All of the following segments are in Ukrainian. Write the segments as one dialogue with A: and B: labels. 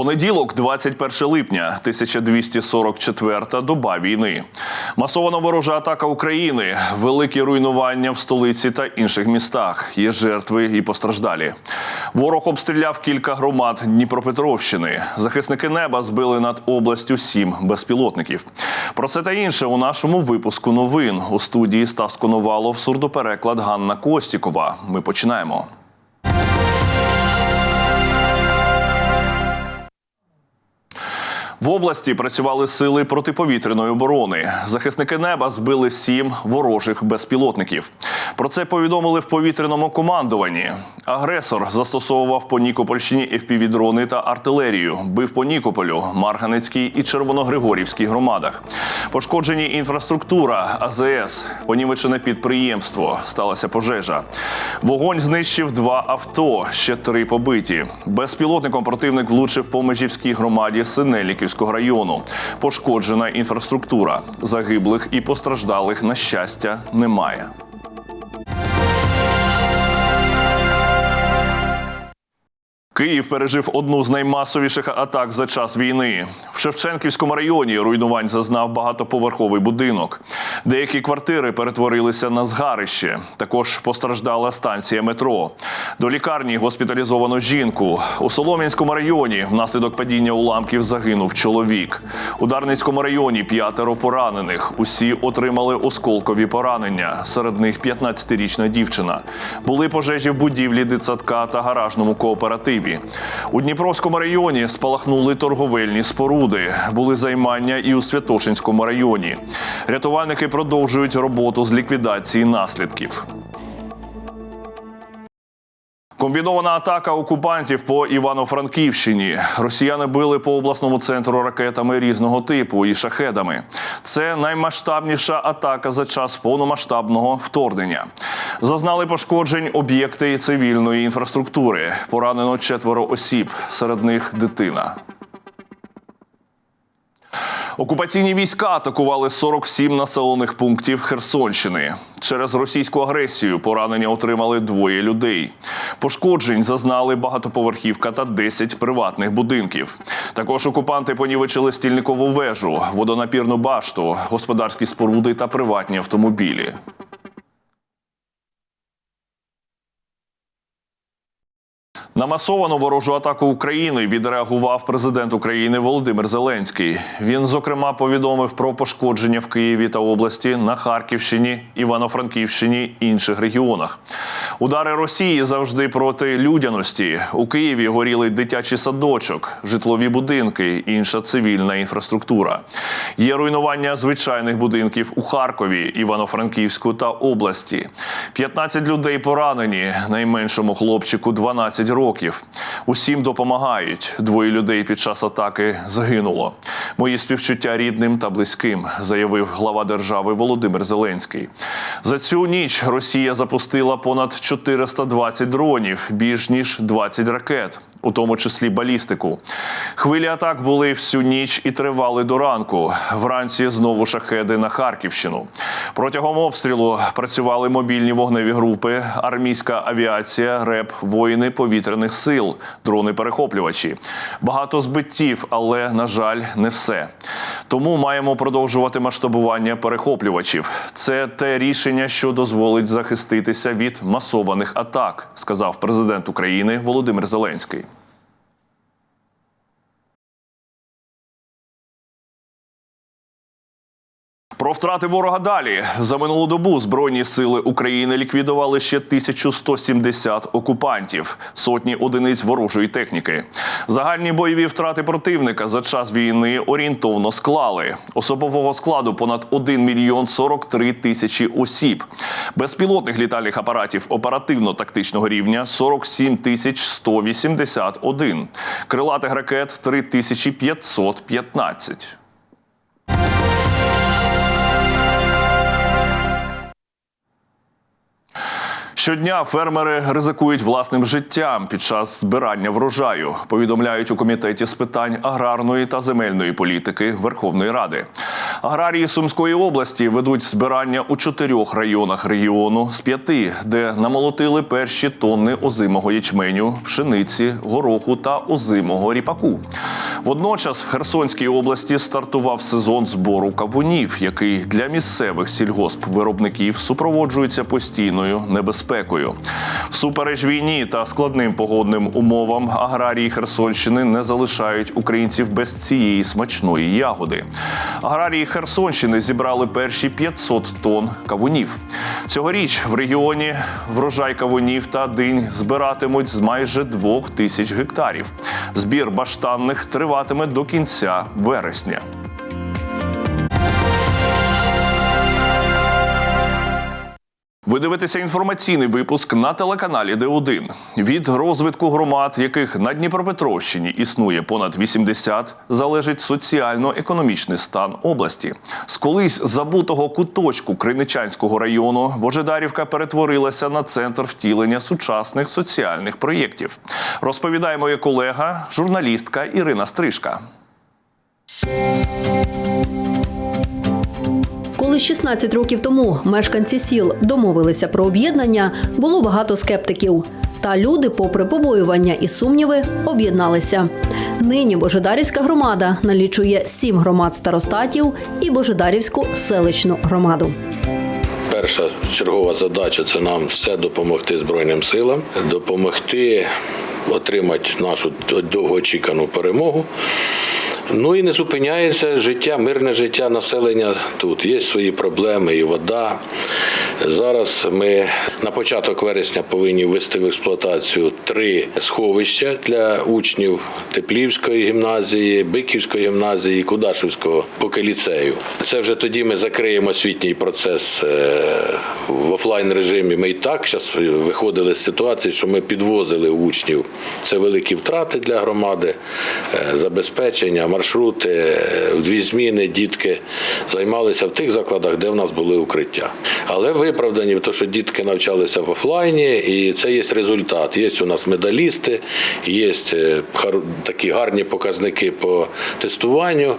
A: Понеділок, 21 липня, 1244 доба війни. Масована ворожа атака України, великі руйнування в столиці та інших містах. Є жертви і постраждалі. Ворог обстріляв кілька громад Дніпропетровщини. Захисники неба збили над областю сім безпілотників. Про це та інше у нашому випуску новин у студії Стас Коновалов, сурдопереклад Ганна Костікова. Ми починаємо. В області працювали сили протиповітряної оборони. Захисники неба збили сім ворожих безпілотників. Про це повідомили в повітряному командуванні. Агресор застосовував по Нікопольщині FPV-дрони та артилерію. Бив по Нікополю, Марганецькій і Червоногригорівській громадах. Пошкоджені інфраструктура, АЗС, понівечене підприємство. Сталася пожежа. Вогонь знищив два авто, ще три побиті. Безпілотником противник влучив по межівській громаді Синеліківського району. Пошкоджена інфраструктура. Загиблих і постраждалих на щастя немає. Київ пережив одну з наймасовіших атак за час війни. В Шевченківському районі руйнувань зазнав багатоповерховий будинок. Деякі квартири перетворилися на згарище. Також постраждала станція метро. До лікарні госпіталізовано жінку. У Солом'янському районі внаслідок падіння уламків загинув чоловік. У Дарницькому районі п'ятеро поранених. Усі отримали осколкові поранення. Серед них 15-річна дівчина. Були пожежі в будівлі дитсадка та гаражному кооперативі. У Дніпровському районі спалахнули торговельні споруди. Були займання і у Святошинському районі. Рятувальники продовжують роботу з ліквідації наслідків. Комбінована атака окупантів по Івано-Франківщині. Росіяни били по обласному центру ракетами різного типу і шахедами. Це наймасштабніша атака за час повномасштабного вторгнення. Зазнали пошкоджень об'єкти цивільної інфраструктури. Поранено четверо осіб, серед них дитина. Окупаційні війська атакували 47 населених пунктів Херсонщини. Через російську агресію поранення отримали двоє людей. Пошкоджень зазнали багатоповерхівка та 10 приватних будинків. Також окупанти понівечили стільникову вежу, водонапірну башту, господарські споруди та приватні автомобілі. На масовану ворожу атаку України відреагував президент України Володимир Зеленський. Він, зокрема, повідомив про пошкодження в Києві та області на Харківщині, Івано-Франківщині інших регіонах. Удари Росії завжди проти людяності. У Києві горіли дитячий садочок, житлові будинки, інша цивільна інфраструктура. Є руйнування звичайних будинків у Харкові, Івано-Франківську та області. 15 людей поранені, найменшому хлопчику 12 років. Усім допомагають. Двоє людей під час атаки загинуло. Мої співчуття рідним та близьким, заявив глава держави Володимир Зеленський. За цю ніч Росія запустила понад 420 дронів, більш ніж 20 ракет. У тому числі балістику. Хвилі атак були всю ніч і тривали до ранку. Вранці знову шахеди на Харківщину. Протягом обстрілу працювали мобільні вогневі групи, армійська авіація, РЕП, воїни повітряних сил, дрони-перехоплювачі. Багато збиттів, але на жаль, не все. Тому маємо продовжувати масштабування перехоплювачів. Це те рішення, що дозволить захиститися від масованих атак, сказав президент України Володимир Зеленський. Про втрати ворога далі за минулу добу збройні сили України ліквідували ще 1170 окупантів, сотні одиниць ворожої техніки. Загальні бойові втрати противника за час війни орієнтовно склали особового складу понад 1 мільйон 43 тисячі осіб, безпілотних літальних апаратів оперативно-тактичного рівня 47 тисяч 181, крилатих ракет 3515. Щодня фермери ризикують власним життям під час збирання врожаю. Повідомляють у комітеті з питань аграрної та земельної політики Верховної Ради. Аграрії Сумської області ведуть збирання у чотирьох районах регіону з п'яти, де намолотили перші тонни озимого ячменю, пшениці, гороху та озимого ріпаку. Водночас в Херсонській області стартував сезон збору кавунів, який для місцевих сільгоспвиробників супроводжується постійною небезпекою. Всупереч війні та складним погодним умовам аграрії Херсонщини не залишають українців без цієї смачної ягоди. Аграрії Херсонщини зібрали перші 500 тонн кавунів. Цьогоріч в регіоні врожай кавунів та динь збиратимуть з майже двох тисяч гектарів. Збір баштанних триватиме до кінця вересня. Ви дивитеся інформаційний випуск на телеканалі Д1. Від розвитку громад, яких на Дніпропетровщині існує понад 80, залежить соціально-економічний стан області. З колись забутого куточку Криничанського району Божедарівка перетворилася на центр втілення сучасних соціальних проєктів. Розповідає моя колега, журналістка Ірина Стрижка.
B: Коли 16 років тому мешканці сіл домовилися про об'єднання, було багато скептиків. Та люди, попри побоювання і сумніви, об'єдналися. Нині Божедарівська громада налічує сім громад старостатів і Божедарівську селищну громаду.
C: Перша чергова задача це нам все допомогти Збройним силам, допомогти отримати нашу довгоочікану перемогу. Ну і не зупиняється життя, мирне життя населення тут. Є свої проблеми, і вода. Зараз ми на початок вересня повинні ввести в експлуатацію три сховища для учнів Теплівської гімназії, Биківської гімназії і Кудашівського поки ліцею. Це вже тоді ми закриємо освітній процес е, в офлайн режимі. Ми і так зараз виходили з ситуації, що ми підвозили учнів. Це великі втрати для громади, е, забезпечення, маршрути, е, дві зміни дітки займалися в тих закладах, де в нас були укриття. Але виправдані, те, що дітки навчалися в офлайні, і це є результат. Є у нас медалісти, є е, такі гарні показники по тестуванню.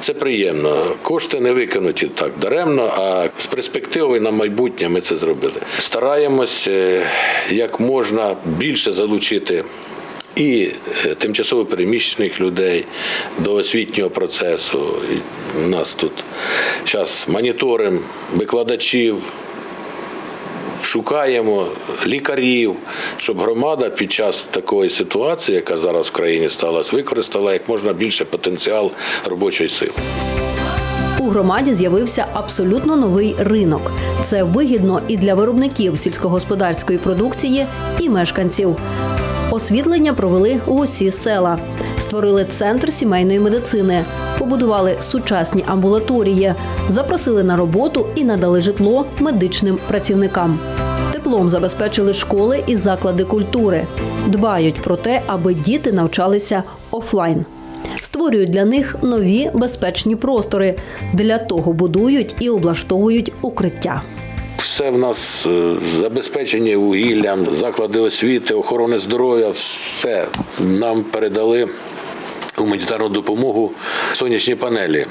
C: Це приємно. Кошти не викинуті так даремно, а з перспективою на майбутнє ми це зробили. Стараємось е, як можна більше залучити і е, тимчасово переміщених людей до освітнього процесу. І У нас тут зараз моніторимо викладачів, шукаємо лікарів, щоб громада під час такої ситуації, яка зараз в країні сталася, використала як можна більше потенціал робочої сили.
B: У громаді з'явився абсолютно новий ринок. Це вигідно і для виробників сільськогосподарської продукції, і мешканців. Освітлення провели усі села, створили центр сімейної медицини, побудували сучасні амбулаторії, запросили на роботу і надали житло медичним працівникам. Теплом забезпечили школи і заклади культури. Дбають про те, аби діти навчалися офлайн. Створюють для них нові безпечні простори. Для того будують і облаштовують укриття.
C: Все в нас е, забезпечені вугіллям, заклади освіти, охорони здоров'я, все нам передали гуманітарну допомогу сонячні панелі.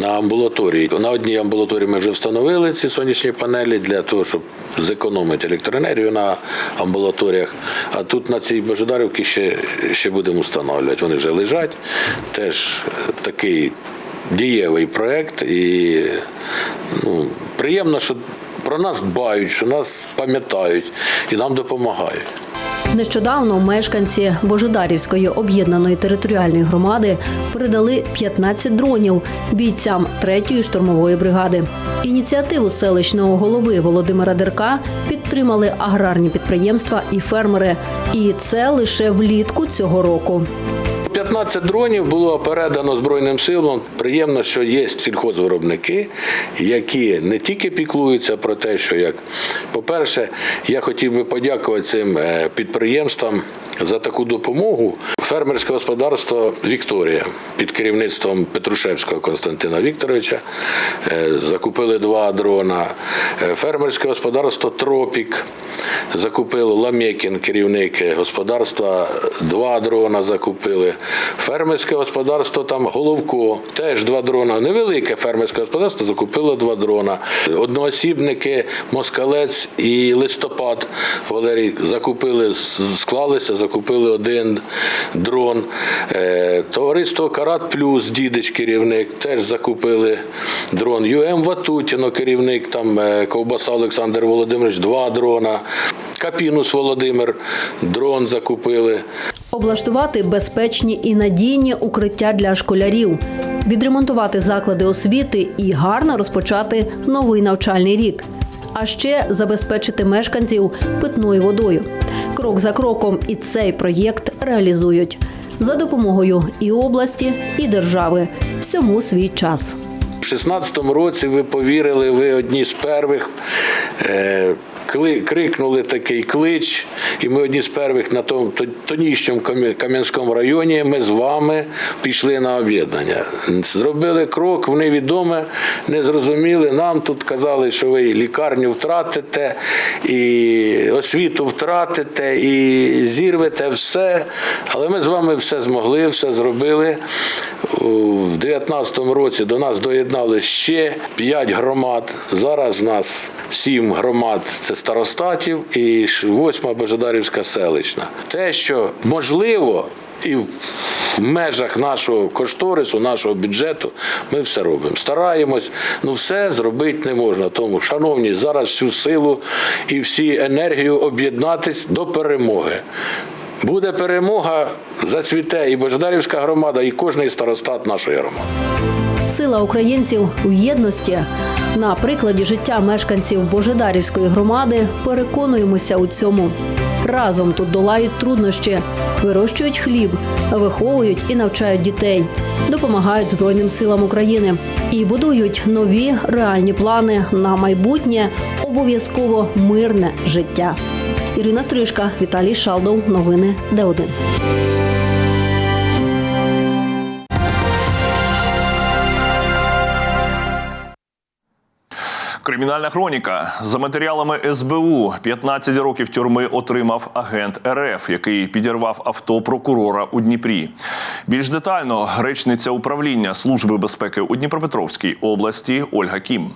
C: На амбулаторії. На одній амбулаторії ми вже встановили ці сонячні панелі для того, щоб зекономити електроенергію на амбулаторіях. А тут на цій Божедарівці ще, ще будемо встановлювати. Вони вже лежать. Теж такий дієвий проєкт. І ну, приємно, що про нас дбають, що нас пам'ятають і нам допомагають.
B: Нещодавно мешканці Божедарівської об'єднаної територіальної громади передали 15 дронів бійцям 3-ї штурмової бригади. Ініціативу селищного голови Володимира Дерка підтримали аграрні підприємства і фермери. І це лише влітку цього року.
C: 15 дронів було передано Збройним силам. Приємно, що є сільхозвиробники, які не тільки піклуються про те, що як, по-перше, я хотів би подякувати цим е, підприємствам за таку допомогу. Фермерське господарство Вікторія під керівництвом Петрушевського Константина Вікторовича е, закупили два дрона. Е, Фермерське господарство Тропік Закупили Ламєкін, керівник господарства, два дрона закупили. Фермерське господарство там Головко, теж два дрона. Невелике фермерське господарство закупило два дрона. Одноосібники, Москалець і Листопад Валерій закупили, склалися, закупили один дрон. Е, Товариство Карат Плюс, дідич керівник, теж закупили дрон. ЮМ Ватутіно, керівник, там е, Ковбаса Олександр Володимирович, два дрона. Капінус Володимир, дрон закупили.
B: облаштувати безпечні і надійні укриття для школярів, відремонтувати заклади освіти і гарно розпочати новий навчальний рік. А ще забезпечити мешканців питною водою. Крок за кроком і цей проєкт реалізують за допомогою і області, і держави. Всьому свій час.
C: У 16-му році ви повірили, ви одні з перших. Е, крикнули такий клич, і ми одні з перших на тому то- тонішньому Кам'янському районі. Ми з вами пішли на об'єднання. Зробили крок в невідоме, не зрозуміли. Нам тут казали, що ви лікарню втратите, і освіту втратите, і зірвете все. Але ми з вами все змогли, все зробили. У 19-му році до нас доєднали ще 5 громад. Зараз в нас 7 громад це старостатів і 8 Божедарівська селищна. Те, що можливо, і в межах нашого кошторису, нашого бюджету, ми все робимо. Стараємось, ну все зробити не можна. Тому, шановні, зараз всю силу і всі енергію об'єднатись до перемоги. Буде перемога, зацвіте і Божедарівська громада, і кожний старостат нашої громади.
B: Сила українців у єдності. На прикладі життя мешканців Божедарівської громади переконуємося у цьому. Разом тут долають труднощі, вирощують хліб, виховують і навчають дітей, допомагають Збройним силам України і будують нові реальні плани на майбутнє обов'язково мирне життя. Ірина Стрижка, Віталій Шалдов. Новини Д1.
A: Кримінальна хроніка за матеріалами СБУ 15 років тюрми отримав агент РФ, який підірвав авто прокурора у Дніпрі. Більш детально речниця управління служби безпеки у Дніпропетровській області Ольга Кім.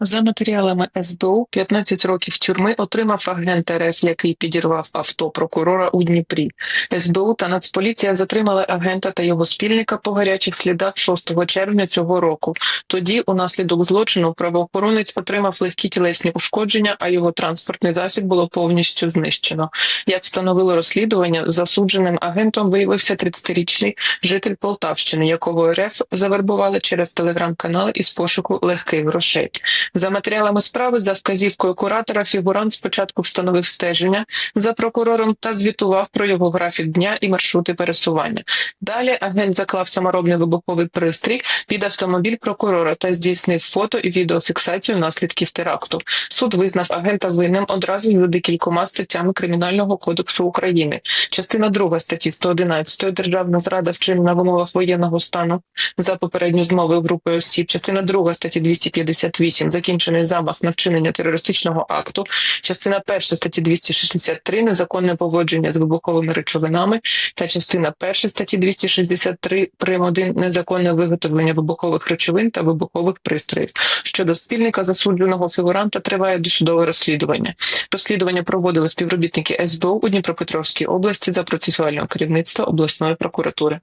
D: За матеріалами СБУ 15 років тюрми отримав агент РФ, який підірвав авто прокурора у Дніпрі. СБУ та Нацполіція затримали агента та його спільника по гарячих слідах 6 червня цього року. Тоді, унаслідок злочину, правоохоронець отримав легкі тілесні ушкодження, а його транспортний засіб було повністю знищено. Як встановило розслідування, засудженим агентом виявився 30-річний житель Полтавщини, якого РФ завербували через телеграм-канал із пошуку легких грошей. За матеріалами справи, за вказівкою куратора, фігурант спочатку встановив стеження за прокурором та звітував про його графік дня і маршрути пересування. Далі агент заклав саморобний вибуховий пристрій під автомобіль прокурора та здійснив фото і відеофіксацію наслідків теракту. Суд визнав агента винним одразу за декількома статтями Кримінального кодексу України. Частина 2 статті 111 Державна зрада вчинена в умовах воєнного стану за попередню змовою групи осіб. Частина 2 статті 258 закінчений замах на вчинення терористичного акту. Частина 1 статті 263 незаконне поводження з вибуховими речовинами та частина 1 статті 263 прим. 1 незаконне виготовлення вибухових речовин та вибухових пристроїв. Щодо спільника засудженого фігуранта триває досудове розслідування. Розслідування проводили співробітники СБУ у Дніпропетровській області за процесуального керівництва обласної прокуратури.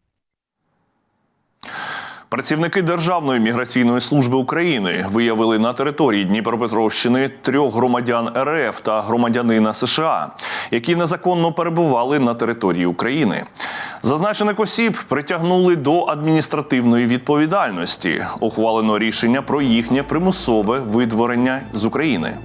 A: Працівники Державної міграційної служби України виявили на території Дніпропетровщини трьох громадян РФ та громадянина США, які незаконно перебували на території України. Зазначених осіб притягнули до адміністративної відповідальності. Ухвалено рішення про їхнє примусове видворення з України.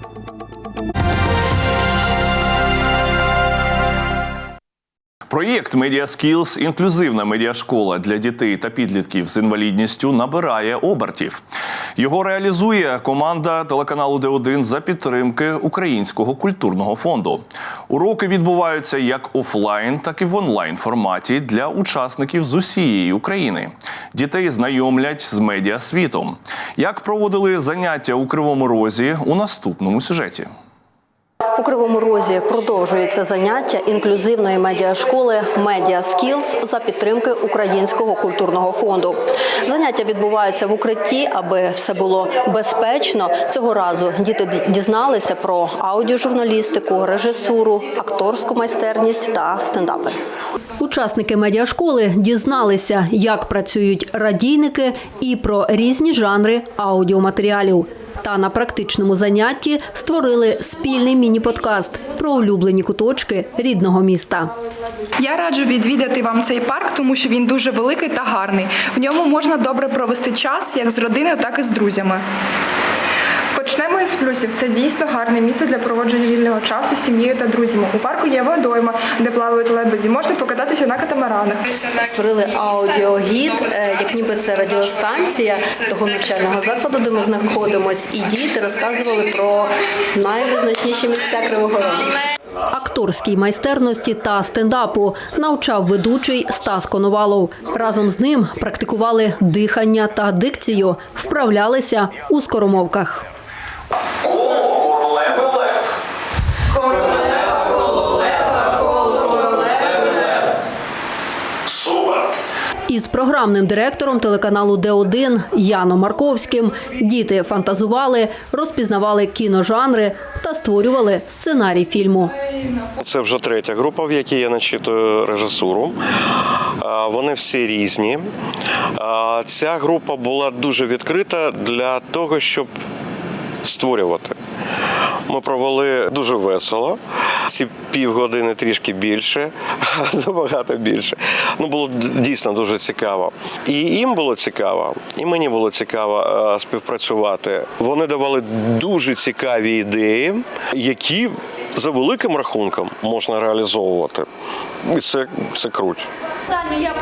A: Проєкт Media Skills – інклюзивна медіашкола для дітей та підлітків з інвалідністю набирає обертів. Його реалізує команда телеканалу Д1 за підтримки Українського культурного фонду. Уроки відбуваються як офлайн, так і в онлайн форматі для учасників з усієї України. Дітей знайомлять з медіасвітом. Як проводили заняття у Кривому Розі у наступному сюжеті.
B: У Кривому Розі продовжується заняття інклюзивної медіашколи Media Skills за підтримки Українського культурного фонду. Заняття відбуваються в укритті, аби все було безпечно. Цього разу діти дізналися про аудіожурналістику, режисуру, акторську майстерність та стендапи. Учасники медіашколи дізналися, як працюють радійники і про різні жанри аудіоматеріалів. Та на практичному занятті створили спільний міні-подкаст про улюблені куточки рідного міста.
E: Я раджу відвідати вам цей парк, тому що він дуже великий та гарний. В ньому можна добре провести час як з родиною, так і з друзями.
F: Почнемо із плюсів. Це дійсно гарне місце для проводження вільного часу з сім'єю та друзями. У парку є водойма, де плавають лебеді. Можна покататися на катамаранах.
B: Створили аудіогід, е, як ніби це радіостанція того навчального закладу, де ми знаходимось, і діти розказували про найвизначніші місця Кривого Рогу. Акторській майстерності та стендапу навчав ведучий Стас Коновалов. Разом з ним практикували дихання та дикцію, вправлялися у скоромовках. Із програмним директором телеканалу Д1 Яном Марковським діти фантазували, розпізнавали кіножанри та створювали сценарій фільму.
G: Це вже третя група, в якій я начитую режисуру. Вони всі різні. Ця група була дуже відкрита для того, щоб створювати. Ми провели дуже весело. Ці півгодини трішки більше, набагато більше. Ну було дійсно дуже цікаво. І їм було цікаво, і мені було цікаво е, співпрацювати. Вони давали дуже цікаві ідеї, які за великим рахунком можна реалізовувати. І це, це круто.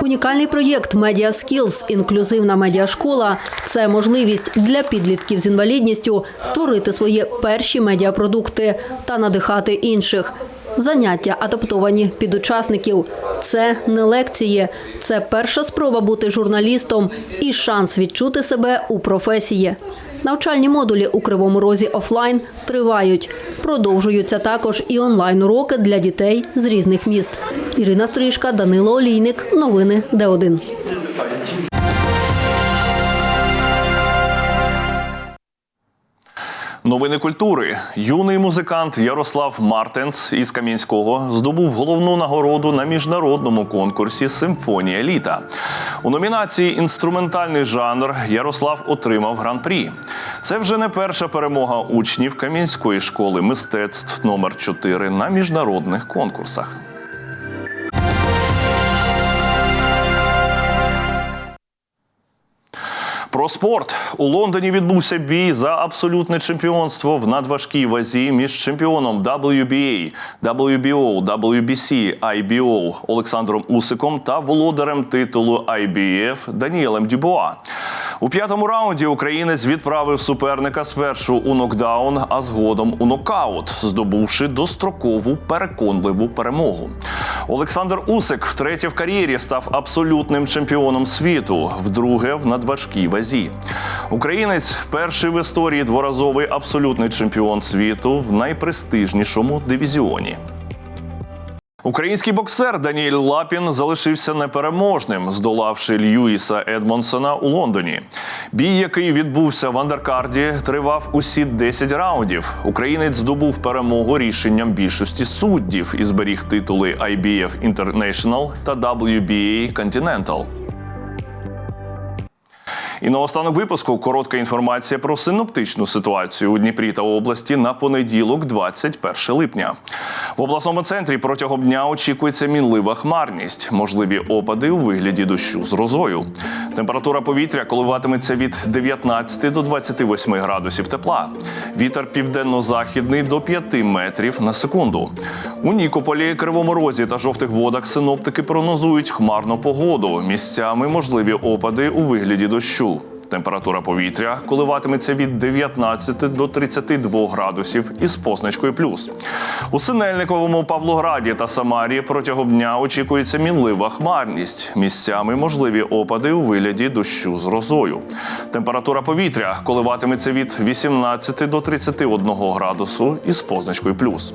B: Унікальний проєкт Media Skills – інклюзивна медіашкола це можливість для підлітків з інвалідністю створити свої перші медіапродукти та надихати інших. Заняття адаптовані під учасників. Це не лекції, це перша спроба бути журналістом і шанс відчути себе у професії. Навчальні модулі у Кривому Розі офлайн тривають. Продовжуються також і онлайн-уроки для дітей з різних міст. Ірина Стрижка, Данило Олійник. Новини Д1.
A: Новини культури. Юний музикант Ярослав Мартенс із Кам'янського здобув головну нагороду на міжнародному конкурсі Симфонія літа. У номінації Інструментальний жанр Ярослав отримав гран-прі. Це вже не перша перемога учнів Кам'янської школи мистецтв номер 4 на міжнародних конкурсах. Про спорт у Лондоні відбувся бій за абсолютне чемпіонство в надважкій вазі між чемпіоном WBA, WBO, WBC, IBO Олександром Усиком та володарем титулу IBF Даніелем Дюбуа. У п'ятому раунді українець відправив суперника спершу у нокдаун, а згодом у нокаут, здобувши дострокову переконливу перемогу. Олександр Усик втретє в кар'єрі став абсолютним чемпіоном світу, вдруге в надважкій вазі. Українець перший в історії дворазовий абсолютний чемпіон світу в найпрестижнішому дивізіоні. Український боксер Даніель Лапін залишився непереможним, здолавши Льюіса Едмонсона у Лондоні. Бій, який відбувся в андеркарді, тривав усі 10 раундів. Українець здобув перемогу рішенням більшості суддів і зберіг титули IBF International та WBA Continental. І наостанок випуску коротка інформація про синоптичну ситуацію у Дніпрі та області на понеділок, 21 липня. В обласному центрі протягом дня очікується мінлива хмарність, можливі опади у вигляді дощу з розою. Температура повітря коливатиметься від 19 до 28 градусів тепла. Вітер південно-західний до 5 метрів на секунду. У Нікополі, Кривому Розі та жовтих водах синоптики прогнозують хмарну погоду. Місцями можливі опади у вигляді дощу. Температура повітря коливатиметься від 19 до 32 градусів із позначкою плюс. У Синельниковому Павлограді та Самарі протягом дня очікується мінлива хмарність. Місцями можливі опади у вигляді дощу з грозою. Температура повітря коливатиметься від 18 до 31 градусу із позначкою плюс.